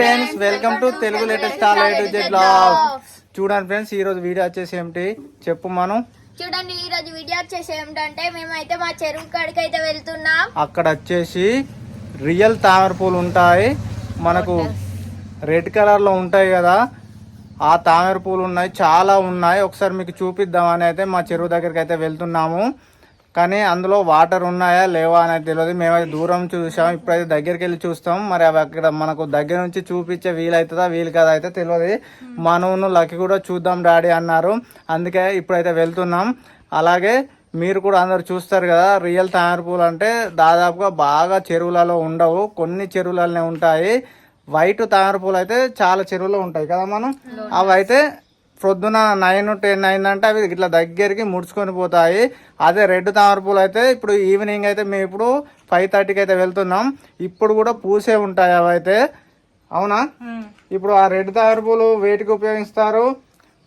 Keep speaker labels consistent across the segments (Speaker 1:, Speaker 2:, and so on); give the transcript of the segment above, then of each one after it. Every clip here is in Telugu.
Speaker 1: Friends welcome to Telugu latest all to Z చూడండి ఫ్రెండ్స్ ఈ రోజు వీడియో వచ్చేసి ఏమిటి చెప్పు మనం.
Speaker 2: చూడండి ఈ రోజు వీడియో వచ్చేసి ఏమిటంటే మేమైతే మా చెరువు కాడికి అయితే వెళ్తున్నాం.
Speaker 1: అక్కడ వచ్చేసి రియల్ తామర పూలు ఉంటాయి. మనకు రెడ్ కలర్లో ఉంటాయి కదా. ఆ తామర పూలు ఉన్నాయి చాలా ఉన్నాయి. ఒకసారి మీకు చూపిద్దామని అయితే మా చెరువు దగ్గరికి అయితే వెళ్తున్నాము. కానీ అందులో వాటర్ ఉన్నాయా లేవా అనేది తెలియదు. మేమైతే దూరం చూసాం. ఇప్పుడైతే దగ్గరికి వెళ్ళి చూస్తాం. మరి అవి అక్కడ మనకు దగ్గర నుంచి చూపించే వీలవుతుందా వీలు కదా అయితే తెలియదు. మనవును లకి కూడా చూద్దాం డాడీ అన్నారు. అందుకే ఇప్పుడైతే వెళ్తున్నాం. అలాగే మీరు కూడా అందరు చూస్తారు కదా రియల్ తామర పూలు అంటే దాదాపుగా బాగా చెరువులలో ఉండవు. కొన్ని చెరువులలోనే ఉంటాయి. వైట్ తామర పూలు అయితే చాలా చెరువులో ఉంటాయి కదా మనం? అవి అయితే పొద్దున నైన్ టెన్ అయిందంటే అవి ఇట్లా దగ్గరికి ముడుచుకొని పోతాయి. అదే రెడ్ తామర పూలు అయితే ఇప్పుడు ఈవినింగ్ అయితే మేము ఇప్పుడు ఫైవ్ థర్టీకి అయితే వెళ్తున్నాం. ఇప్పుడు కూడా పూసే ఉంటాయి అవి అయితే. అవునా? ఇప్పుడు ఆ రెడ్ తామర పూలు వేటికి ఉపయోగిస్తారు?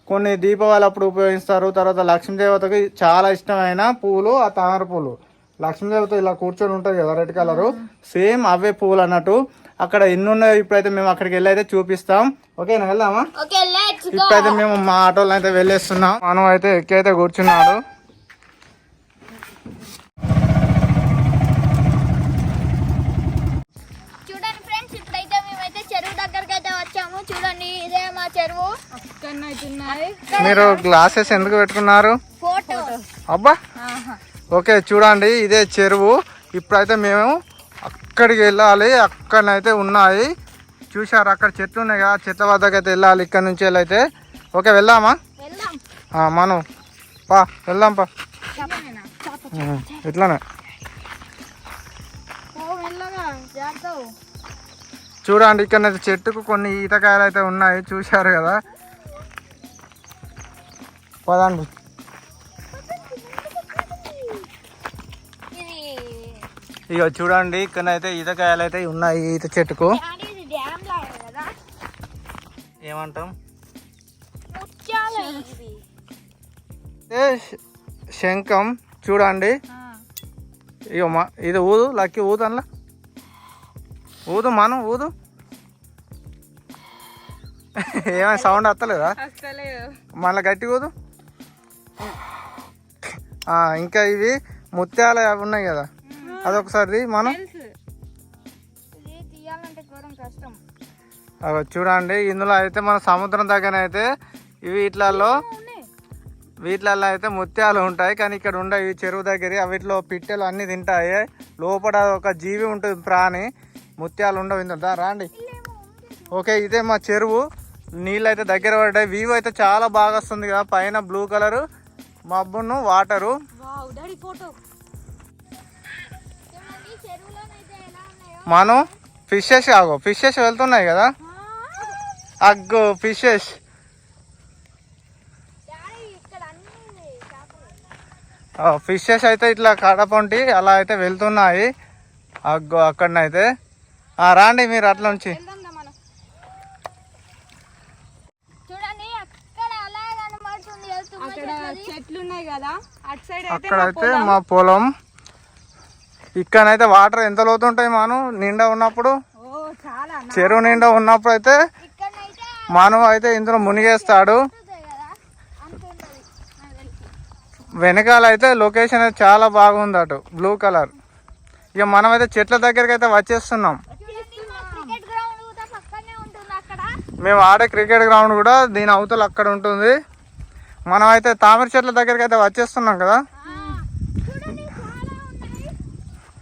Speaker 1: కొన్ని దీపావళి అప్పుడు ఉపయోగిస్తారు. తర్వాత లక్ష్మీదేవతకి చాలా ఇష్టమైన పూలు ఆ తామర పూలు లక్ష్మీదేవత ఇలా కూర్చొని ఉంటుంది కదా రెడ్ కలరు సేమ్ అవే పూలు అన్నట్టు. అక్కడ ఎన్ని ఉన్నాయో ఇప్పుడైతే మేము అక్కడికి వెళ్ళి అయితే చూపిస్తాం. ఓకేనా వెళ్దామా?
Speaker 2: ఓకే లెట్స్ గో
Speaker 1: ఇప్పుడైతే మేము మా ఆటోలో అయితే వెళ్ళేస్తున్నాం. మనం అయితే ఎక్కి అయితే కూర్చున్నాడు.
Speaker 2: చూడండి ఇదే మా చెరువు.
Speaker 1: మీరు గ్లాసెస్ ఎందుకు పెట్టుకున్నారు?
Speaker 2: ఫోటో
Speaker 1: అబ్బా! ఓకే చూడండి ఇదే చెరువు. ఇప్పుడైతే మేము అక్కడికి వెళ్ళాలి అక్కడనైతే ఉన్నాయి. చూశారు అక్కడ చెట్లు ఉన్నాయి కదా చెట్ల వద్దకు అయితే వెళ్ళాలి ఇక్కడ నుంచి వెళ్ళైతే. ఓకే వెళ్దామా? మనం పా వెళ్దాం పా. ఇట్లానే.
Speaker 2: జాగ్రత్త
Speaker 1: చూడండి ఇక్కడ చెట్టుకు కొన్ని ఈతకాయలు అయితే ఉన్నాయి చూశారు కదా. పదండి. ఇక చూడండి ఇక్కడ అయితే ఈతకాయలు అయితే ఉన్నాయి ఈత చెట్టుకు. ఏమంటాం? శంఖం చూడండి. ఇక మా ఇది ఊదు లక్కి ఊదు అందులో ఊదు మనం ఊదు? ఏమైనా సౌండ్ వస్తలేదా? మళ్ళీ గట్టి ఊదు? ఇంకా ఇవి ముత్యాలు అవి ఉన్నాయి కదా. అదొకసారి మనం చూడండి ఇందులో అయితే మన సముద్రం దగ్గర అయితే వీటిలలో వీటిలలో అయితే ముత్యాలు ఉంటాయి కానీ ఇక్కడ ఉండవు ఈ చెరువు దగ్గర. వీటిలో పిట్టెలు అన్ని తింటాయి. లోపల ఒక జీవి ఉంటుంది ప్రాణి. ముత్యాలు ఉండవు ఇంత రాండి. ఓకే ఇదే మా చెరువు. నీళ్ళు అయితే దగ్గర పడ్డాయి. వ్యూ అయితే చాలా బాగా వస్తుంది కదా. పైన బ్లూ కలర్ మబ్బును వాటరు మనం ఫిషెస్ ఆగో. ఫిషెస్ వెళ్తున్నాయి కదా? అగ్గో ఫిషెస్ ఫిషెస్ అయితే ఇట్లా కడపంటి అలా అయితే వెళ్తున్నాయి. అగ్గో అక్కడనైతే. ఆ, రాండి మీరు అట్లా
Speaker 2: అక్కడ అలా కనబడుతుంది. వెళ్తున్న
Speaker 3: అక్కడ
Speaker 2: చెట్లది.
Speaker 3: చెట్లు ఉన్నాయి కదా అటు సైడ్ అయితే
Speaker 1: అక్కడైతే మా పొలం. ఇక్కడైతే వాటర్ ఎంత లోతు ఉంటాయి మనం? నిండా ఉన్నప్పుడు? చెరువు నిండా ఉన్నప్పుడు అయితే మనం అయితే ఇందులో మునిగేస్తాడు. వెనకాల అయితే లొకేషన్ అయితే చాలా బాగుంది అటు బ్లూ కలర్. ఇక మనం అయితే చెట్ల దగ్గరికి అయితే వచ్చేస్తున్నాం. మేము ఆడే క్రికెట్ గ్రౌండ్ కూడా దీని అవతల అక్కడ ఉంటుంది. మనం అయితే తామర చెట్ల దగ్గరికి అయితే వచ్చేస్తున్నాం కదా
Speaker 2: ఆ, చూడండి చాలా ఉన్నాయి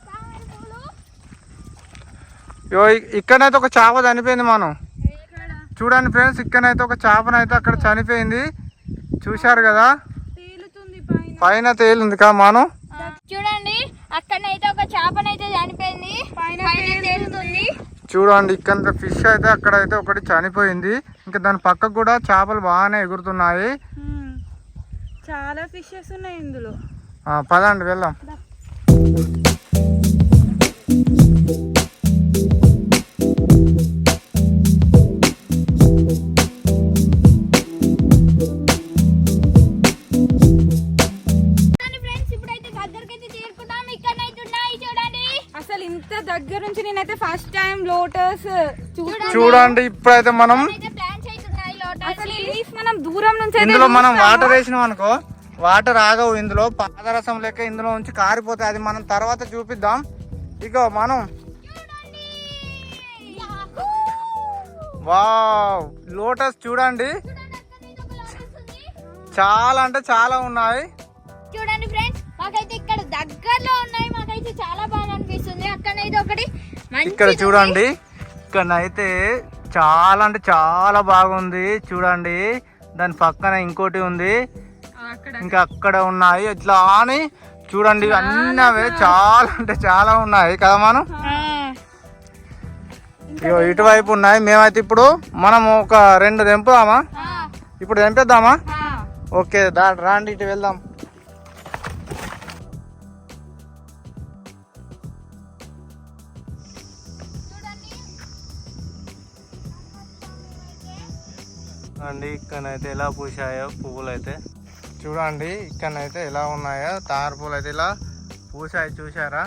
Speaker 2: తామర పూలు
Speaker 1: ఇక్కడైతే ఒక చేప చనిపోయింది మనం. చూడండి ఫ్రెండ్స్ ఇక్కడైతే ఒక చేపనైతే అక్కడ చనిపోయింది. చూశారు కదా?
Speaker 3: పైన.
Speaker 1: పైన తేలింది కదా మనం?
Speaker 2: చూడండి అక్కడనైతే ఒక చేపనైతే చనిపోయింది.
Speaker 1: చూడండి ఇక్కడ ఫిష్ అయితే అక్కడైతే ఒకటి చనిపోయింది. ఇంకా దాని పక్కకు కూడా చేపలు బాగానే ఎగురుతున్నాయి.
Speaker 3: చాలా ఫిషెస్ ఉన్నాయి ఇందులో.
Speaker 1: ఆ, పదండి వెళ్దాం.
Speaker 2: చూడండి
Speaker 1: ఇప్పుడైతే మనం
Speaker 3: దూరం నుంచి
Speaker 1: ఇందులో మనం. వాటర్ వేసినాం అనుకో వాటర్ ఆగవు ఇందులో పాదరసం లెక్క ఇందులో ఉంచి కారిపోతాయి. అది మనం తర్వాత చూపిద్దాం. ఇగో మనం. వావ్ లోటస్ చూడండి. చాలా అంటే చాలా ఉన్నాయి.
Speaker 2: చూడండి ఫ్రెండ్స్ మాకైతే ఇక్కడ దగ్గరలో ఉన్నాయి. మాకైతే చాలా బాగా అనిపిస్తుంది. అక్కడైతే ఒకటి
Speaker 1: ఇక్కడ చూడండి. ఇక్కడనైతే చాలా అంటే చాలా బాగుంది. చూడండి. దాని పక్కన ఇంకోటి ఉంది. ఇంకా అక్కడ ఉన్నాయి. ఇట్లా అని చూడండి. అన్నీ అవే చాలా. అంటే చాలా ఉన్నాయి. కదా మనం? ఇగో ఇటువైపు ఉన్నాయి. మేమైతే ఇప్పుడు మనం ఒక రెండు తెంపుదామా? ఇప్పుడు తెంపేద్దామా? ఓకే. దా రాండి. ఇటు వెళ్దాం. అండి ఇక్కడైతే ఎలా పూసాయో పువ్వులు అయితే చూడండి ఇక్కడైతే ఎలా ఉన్నాయో తామర పువ్వులు అయితే ఇలా పూసాయి చూసారా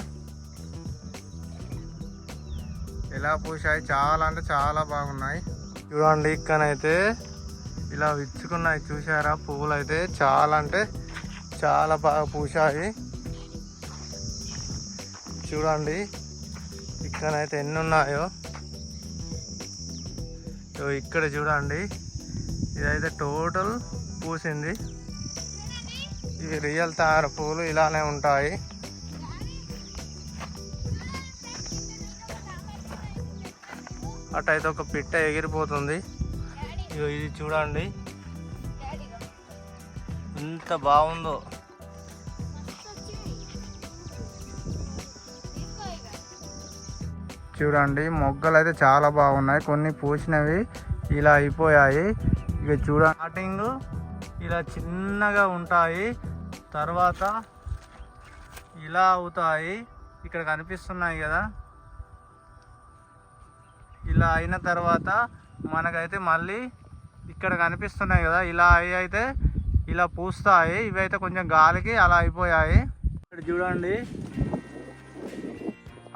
Speaker 1: ఎలా పూసాయి చాలా అంటే చాలా బాగున్నాయి. చూడండి ఇక్కడైతే ఇలా విచ్చుకున్నాయి చూసారా పువ్వులు అయితే చాలా అంటే చాలా బాగా పూసాయి చూడండి ఇక్కడైతే ఎన్ని ఉన్నాయో. ఇక్కడ చూడండి ఇదైతే టోటల్ పూసింది. ఇది రియల్ తార పూలు ఇలానే ఉంటాయి. అటైతే ఒక పిట్ట ఎగిరిపోతుంది. ఇది చూడండి. ఎంత బాగుందో. చూడండి మొగ్గలు అయితే చాలా బాగున్నాయి. కొన్ని పూసినవి ఇలా అయిపోయాయి. ఇక చూడ స్టార్టింగ్ ఇలా చిన్నగా ఉంటాయి. తర్వాత ఇలా అవుతాయి. ఇక్కడ కనిపిస్తున్నాయి కదా. ఇలా అయిన తర్వాత మనకైతే మళ్ళీ ఇక్కడ కనిపిస్తున్నాయి కదా. ఇలా అయి అయితే ఇలా పూస్తాయి. ఇవి అయితే కొంచెం గాలికి అలా అయిపోయాయి. ఇక్కడ చూడండి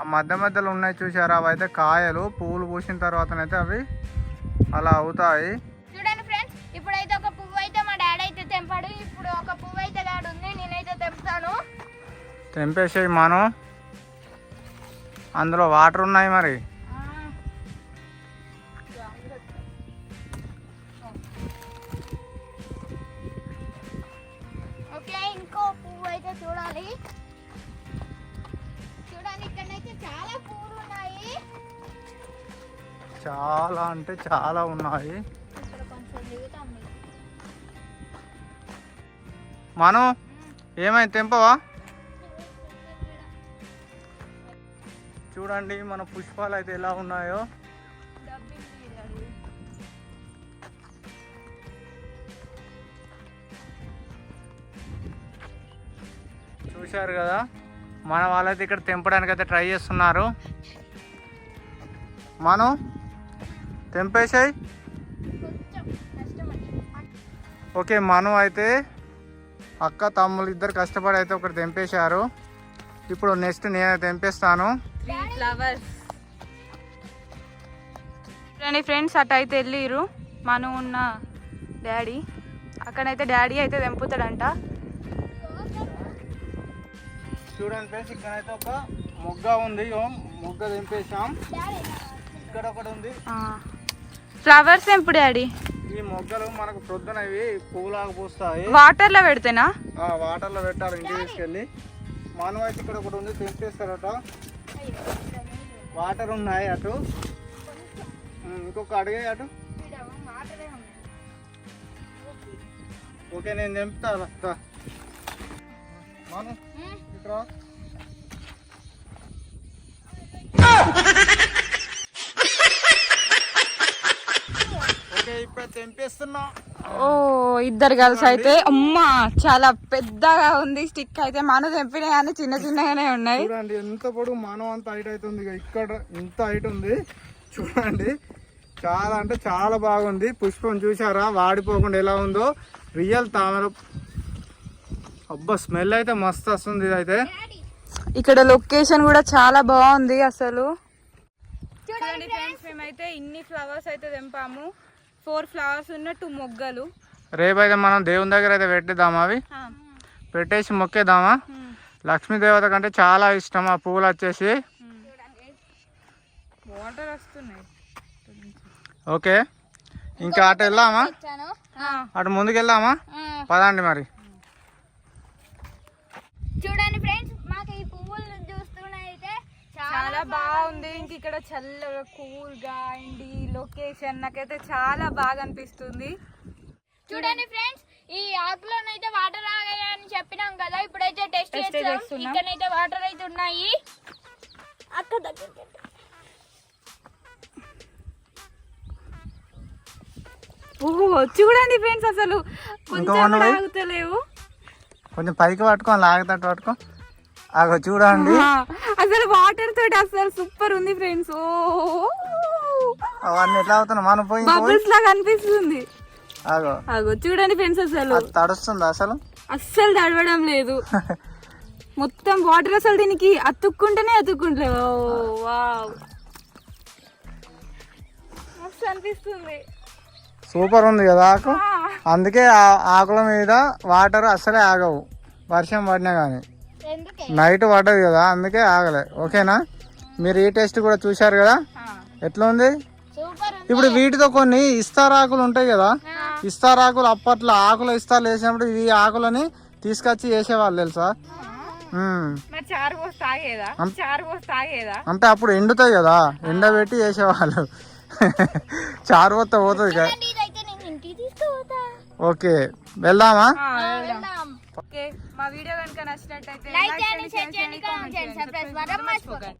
Speaker 1: ఆ మధ్య మధ్యలో ఉన్నాయి చూసారా అవి అయితే కాయలు పువ్వులు పూసిన తర్వాతనైతే అవి అలా అవుతాయి.
Speaker 2: చూడండి ఫ్రెండ్స్ ఇప్పుడైతే ఒక పువ్వు అయితే మా డాడీ అయితే తెంపాడు. ఇప్పుడు ఒక పువ్వు అయితే డాడీ ఉంది నేనైతే తెంపుతాను.
Speaker 1: తెంపేసేయి మనం. అందులో వాటర్ ఉన్నాయి మరి.
Speaker 2: చాలా
Speaker 1: అంటే చాలా ఉన్నాయి. మనం ఏమైంది? తెంపవా? చూడండి మన పుష్పాలు అయితే ఎలా ఉన్నాయో. చూశారు కదా? మన వాళ్ళైతే ఇక్కడ తెంపడానికి అయితే ట్రై చేస్తున్నారు. మనం తెంపేసాయి ఓకే మనం అయితే అక్క తమ్ముళ్ళు ఇద్దరు కష్టపడి అయితే ఒకటి తెంపేశారు. ఇప్పుడు నెక్స్ట్ నేను తెంపేస్తాను.
Speaker 3: చూడండి ఫ్రెండ్స్ అటు అయితే వెళ్ళిర్రు. మనం ఉన్న డాడీ. అక్కడైతే డాడీ అయితే తెంపుతాడంట.
Speaker 1: చూడండి ఫ్రెండ్స్ ఇక్కడైతే ఒక మొగ్గ ఉంది. మొగ్గ తెంపేసాం ఇక్కడ ఒకటి ఉంది.
Speaker 3: ఫ్లవర్స్ తెంపు డాడీ?
Speaker 1: ఈ మొగ్గలు మనకు ప్రొద్దున ఇవి పువ్వులాగా పూస్తాయి.
Speaker 3: వాటర్లో పెడితేనా?
Speaker 1: ఆ వాటర్లో పెట్టాలి ఇంటికి తీసుకెళ్ళి. మనం అయితే ఇక్కడ ఒకటి ఉంది తెంపేస్తారట. వాటర్ ఉన్నాయి అటు. ఇంకొక అడిగే అటు. ఓకే నేను తెంపుతా రా. మనం ఇక్కడ రా. ఓకే ఇప్పుడు తెంపేస్తున్నా.
Speaker 3: ఓ ఇద్దరు కలిసి అయితే అమ్మా చాలా పెద్దగా ఉంది స్టిక్ అయితే. మన తెంపినాయి కానీ చిన్న చిన్నగానే ఉన్నాయి.
Speaker 1: చూడండి ఎంత పొడుగు మానవ అంత హైట్ అవుతుంది ఇక ఇక్కడ ఇంత హైట్ ఉంది. చూడండి చాలా అంటే చాలా బాగుంది. పుష్పం చూసారా వాడిపోకుండా ఎలా ఉందో. రియల్ తామర. అబ్బా స్మెల్ అయితే మస్తు వస్తుంది ఇది అయితే
Speaker 3: ఇక్కడ లొకేషన్ కూడా చాలా బాగుంది అసలు. చూడండి ఫ్రెండ్స్ మేమైతే ఇన్ని ఫ్లవర్స్ అయితే తెంపాము. ఫోర్ ఫ్లవర్స్ ఉన్న టూ మొగ్గలు.
Speaker 1: రేపైతే మనం దేవుని దగ్గర అయితే పెట్టిద్దామా అవి? పెట్టేసి మొక్కేద్దామా? లక్ష్మీదేవత కంటే చాలా ఇష్టం ఆ పువ్వులు వచ్చేసి.
Speaker 3: వాటర్ వస్తున్నాయి.
Speaker 1: ఓకే. ఇంకా అటు వెళ్దామా? అటు ముందుకు వెళ్దామా పదండి మరి.
Speaker 2: చూడండి ఫ్రెండ్స్ మాకు ఈ పువ్వులు చూస్తూనే అయితే
Speaker 3: చాలా బాగుంది. ఇంక ఇక్కడ చల్లగా కూల్గా అండ్ ఈ లొకేషన్ నాకైతే చాలా బాగా అనిపిస్తుంది.
Speaker 2: చూడండి ఫ్రెండ్స్ ఈ ఆకులోనైతే వాటర్ ఆగాయని చెప్పినాం కదా ఇప్పుడైతే టెస్ట్ చేస్తాం. ఇక్కడైతే వాటర్ అయితే ఉన్నాయి. అక్క దగ్గర
Speaker 3: ఓహో చూడండి ఫ్రెండ్స్ అసలు. కొంచెం ఆగుతలేవు.
Speaker 1: కొంచెం పైకి పట్టుకో లాగతట్టు పట్టుకో. అగో చూడండి.
Speaker 3: అసలు వాటర్ తోటి అసలు సూపర్ ఉంది ఫ్రెండ్స్ ఓ.
Speaker 1: అవన్నీ ఎట్లా అవుతున్నా మనం పోయి
Speaker 3: బబుల్స్ లాగా అనిపిస్తుంది.
Speaker 1: అగో
Speaker 3: అగో చూడండి ఫ్రెండ్స్ అసలు.
Speaker 1: తడుస్తుంది అసలు?
Speaker 3: అస్సలు తడవడం లేదు. మొత్తం వాటర్ అసలు దీనికి అతుక్కుంటేనే అతుక్కుంటలేవు ఓ, వావ్. మస్తు అనిపిస్తుంది.
Speaker 1: సూపర్ ఉంది కదా ఆకు? అందుకే ఆకుల మీద వాటర్ అస్సలే ఆగవు. వర్షం పడినా కానీ నైట్ పడ్డది కదా అందుకే ఆగలే. ఓకేనా? మీరు ఈ టెస్ట్ కూడా చూశారు కదా. ఎట్లా ఉంది. ఇప్పుడు వీటితో కొన్ని ఇస్తారాకులు ఉంటాయి కదా ఇస్తారాకులు అప్పట్లో ఆకులు ఇస్తాలు వేసినప్పుడు ఈ ఆకులని తీసుకొచ్చి వేసేవాళ్ళు తెలుసా? అంటే అప్పుడు ఎండుతాయి కదా ఎండబెట్టి వేసేవాళ్ళు. చారు పోతే పోతుంది కదా. ఓకే వెళ్దామా?
Speaker 3: ఓకే మా వీడియో కనుక నచ్చినట్టయితే
Speaker 2: లైక్ చేయండి షేర్ చేయండి కామెంట్ చేయండి సబ్స్క్రైబ్ మర్చిపోకండి.